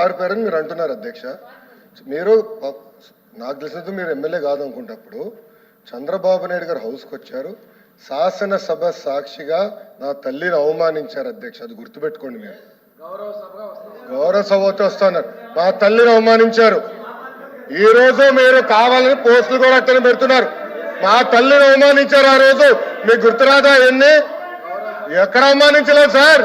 పారిపోయారని మీరు అంటున్నారు అధ్యక్ష. మీరు నాకు తెలిసినంత మీరు ఎమ్మెల్యే కాదనుకుంటప్పుడు చంద్రబాబు నాయుడు గారు హౌస్కి వచ్చారు. శాసనసభ సాక్షిగా నా తల్లిని అవమానించారు అధ్యక్ష. అది గుర్తుపెట్టుకోండి మీరు. గౌరవ సభతో వస్తున్నారు మా తల్లిని అవమానించారు. ఈ రోజు మీరు కావాలని పోస్టులు కూడా అట్టని పెడుతున్నారు. మా తల్లిని అవమానించారు ఆ రోజు. మీకు గుర్తురాదా ఎన్ని ఎక్కడ అవమానించలేదు సార్.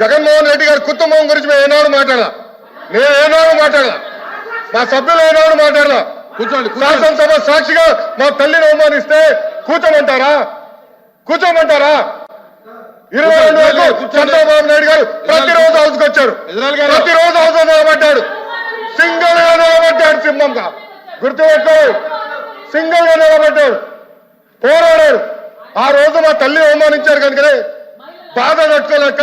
జగన్మోహన్ రెడ్డి గారి కుటుంబం గురించి మేము ఏనాడు మాట్లాడాల? నేను ఏనాడు మాట్లాడాల? మా సభ్యులు ఏనాడు మాట్లాడాల? కూర్చోండి శాసనసభ సాక్షిగా మా తల్లిని అవమానిస్తే కూర్చోమంటారా? కూర్చోమంటారా? ఇరవై రెండు వరకు. చంద్రబాబు నాయుడు గారు ప్రతిరోజు హౌస్కి వచ్చారు. ప్రతిరోజు హౌస్ నిలబడ్డాడు. సింగిల్గా నిలబడ్డాడు సింహంగా. గుర్తుపెట్టు సింగిల్గా నిలబడ్డాడు. పోరాడాడు. ఆ రోజు మా తల్లిని అవమానించారు కనుకనే బాధ తట్టుకోలేక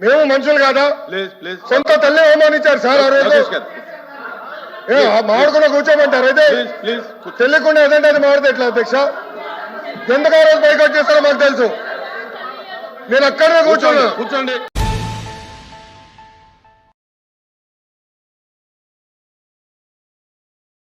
మేము మనుషులు కాదా? సొంత తల్లి అవమానించారు సార్ ఆ రోజు. మాడుకున్న కూర్చోమంటారు అయితే? తెలియకుండా ఏదంటే అది మాడితే ఎట్లా అధ్యక్ష? ఎందుకు ఆ రోజు బైకౌట్ చేస్తారో మాకు తెలుసు. నేను అక్కడే కూర్చోండి కూర్చోండి.